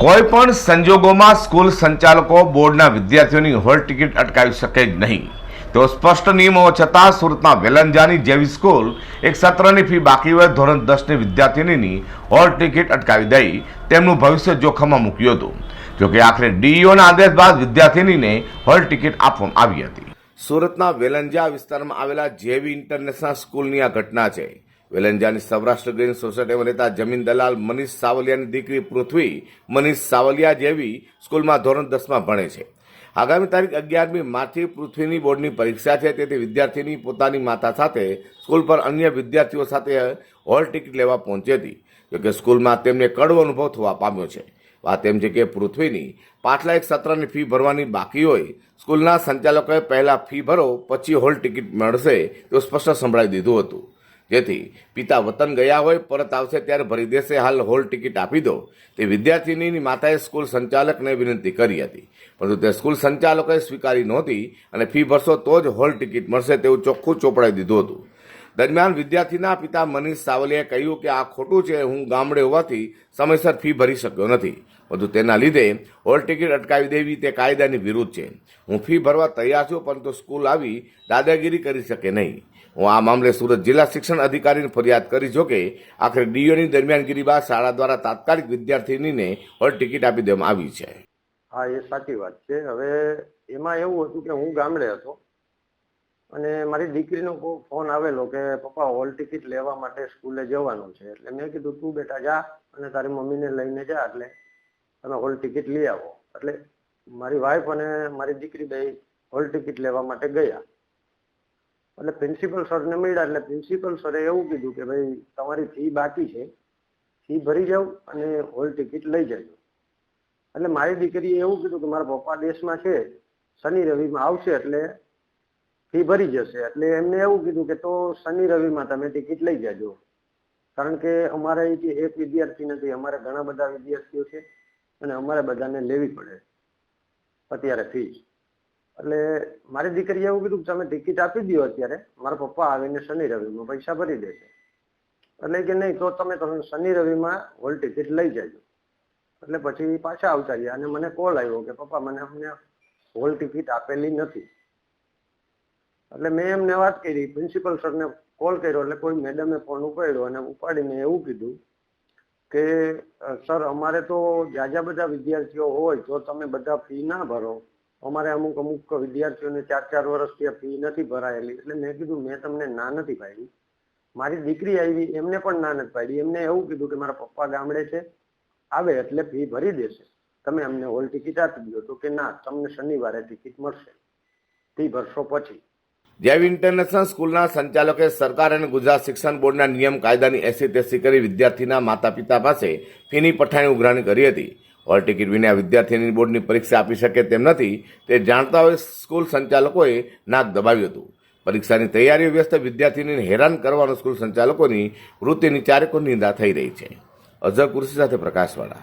કોઈ પણ સંજોગોમાં સ્કૂલ સંચાલકો બોર્ડના વિદ્યાર્થીઓની હોલ ટિકિટ અટકાવી શકે જ નહીં. તો સ્પષ્ટ નિયમો છતાં સુરતમાં વેલંજાની જેવી સ્કૂલ એક સત્રની ફી બાકી હોય ધોરણ દસની વિદ્યાર્થીનીની હોલ ટિકિટ અટકાવી દઈ તેમનું ભવિષ્ય જોખમમાં મૂક્યું હતું. જોકે આખરે ડીઈઓના આદેશ બાદ વિદ્યાર્થીનીને હોલ ટિકિટ આપવામાં આવી હતી. સુરતના વેલંજા વિસ્તારમાં આવેલા જેવી ઇન્ટરનેશનલ સ્કૂલની આ ઘટના છે. વેલંજાની સૌરાષ્ટ્ર ગ્રીન સોસાયટીમાં રહેતા જમીન દલાલ મનીષ સાવલિયાની દીકરી પૃથ્વી મનીષ સાવલિયા જેવી સ્કૂલમાં ધોરણ દસમાં ભણે છે. આગામી તારીખ અગિયારમી માર્ચથી પૃથ્વીની બોર્ડની પરીક્ષા છે. તેથી વિદ્યાર્થીની પોતાની માતા સાથે સ્કૂલ પર અન્ય વિદ્યાર્થીઓ સાથે હોલ ટિકિટ લેવા પહોંચી હતી. જોકે સ્કૂલમાં તેમને કડવો અનુભવ થવા પામ્યો છે. વાત એમ છે કે પૃથ્વીની પાછલા એક સત્રની ફી ભરવાની બાકી હોય, સ્કૂલના સંચાલકોએ પહેલાં ફી ભરો, પછી હોલ ટિકિટ મળશે તેવું સ્પષ્ટ સંભળાવી દીધું હતું. જેથી પિતા વતન ગયા હોય, પરત આવશે ત્યારે ભરી દેશે, હાલ હોલ ટિકિટ આપી દો. તે વિદ્યાર્થીની માતાએ સ્કૂલ સંચાલકને વિનંતી કરી હતી. પરંતુ તે સ્કૂલ સંચાલકોએ સ્વીકારી નહોતી અને ફી ભરશો તો જ હોલ ટિકિટ મળશે તેવું ચોખ્ખું ચોપડાઈ દીધું હતું. દરમિયાન વિદ્યાર્થીના પિતા મનીષ સાવલીએ કહ્યું કે આ ખોટું છે, હું ગામડે હોવાથી સમયસર ફી ભરી શક્યો નથી. વધુ તેના લીધે હોલ ટિકિટ અટકાવી દેવી તે કાયદાની વિરુદ્ધ છે. હું ફી ભરવા તૈયાર છું, પરંતુ સ્કૂલ આવી દાદાગીરી કરી શકે નહીં. હું આ મામલે સુરત જિલ્લા શિક્ષણ અધિકારીને ફરિયાદ કરી, જો કે આખરે ડીઓની દરમિયાનગીરી બાદ શાળા દ્વારા તાત્કાલિક વિદ્યાર્થીનીને હોલ ટિકિટ આપી દેવામાં આવી છે. હા, એ સાચી વાત છે. હવે એમાં એવું હતું કે હું ગામડે હતો અને મારી દીકરીનો ફોન આવેલો કે, પપ્પા હોલ ટિકિટ લેવા માટે સ્કૂલે જવાનું છે. એટલે મેં કીધું, તું બેટા જા અને તારી મમ્મીને લઈને જા, એટલે તમે હોલ ટિકિટ લઈ આવો. એટલે મારી વાઈફ અને મારી દીકરી બે હોલ ટિકિટ લેવા માટે ગયા. એટલે પ્રિન્સિપલ સરને મળ્યા એટલે પ્રિન્સિપલ સરે એવું કીધું કે ભાઈ, તમારી ફી બાકી છે ફી ભરી જાવ અને હોલ ટિકિટ લઈ જજો. એટલે મારી દીકરીએ એવું કીધું કે મારા પપ્પા દેશમાં છે, શનિ રવિમાં આવશે એટલે ફી ભરી જશે. એટલે એમને એવું કીધું કે તો શનિ રવિમાં તમે ટિકિટ લઈ જાજો. કારણ કે અમારે એક વિદ્યાર્થી નથી, અમારે ઘણા બધા વિદ્યાર્થીઓ છે અને અમારે બધાને લેવી પડે અત્યારે ફી એટલે મારી દીકરીએ એવું કીધું કે તમે ટિકિટ આપી દો અત્યારે. મારા પપ્પા આવીને શનિ રવિમાં પૈસા ભરી દેશે. એટલે કે નહીં, તો તમે તમે શનિ રવિમાં હોલ ટિકિટ લઈ જજો. એટલે પછી પાછા આવતા રહ્યા અને મને કોલ આવ્યો કે, પપ્પા, મને અમને હોલ ટિકિટ આપેલી નથી. એટલે મેં એમને વાત કરી પ્રિન્સિપલ સરને કોલ કર્યો, એટલે કોઈ મેડમે ફોન ઉપાડ્યો અને ઉપાડીને એવું કીધું કે સર અમારે તો જાજા બધા વિદ્યાર્થીઓ હોય, તો તમે બધા ફી ના ભરો. અમારે અમુક અમુક વિદ્યાર્થીઓને ચાર ચાર વર્ષથી ફી નથી ભરાયેલી. એટલે મેં કીધું, મેં તમને ના નથી પાડી. મારી દીકરી આવી, એમને પણ ના નથી પાડી. એમને એવું કીધું કે મારા પપ્પા ગામડે છે, આવે એટલે ફી ભરી દેશે. તમે અમને હોલ ટિકિટ આપી દો તો કે ના, તમને શનિવારે ટિકિટ મળશે. ફી ભરશો પછી. જેવ ઇન્ટરનેશનલ સ્કૂલના સંચાલકે સરકાર અને ગુજરાત શિક્ષણ બોર્ડના નિયમ કાયદાની એસી તેસી કરી વિદ્યાર્થીના માતા પિતા પાસે ફીની પઠાણી ઉઘરાણી કરી હતી. હોલ ટિકિટ વિના વિદ્યાર્થીની બોર્ડની પરીક્ષા આપી શકે તેમ નથી તે જાણતા હોય સ્કૂલ સંચાલકોએ નાક દબાવ્યું હતું. પરીક્ષાની તૈયારીઓ વ્યસ્ત વિદ્યાર્થીને હેરાન કરવાનો સ્કૂલ સંચાલકોની વૃત્તિની ચારેકો નિંદા થઈ રહી છે. અઝર કુર્સી સાથે પ્રકાશવાળા.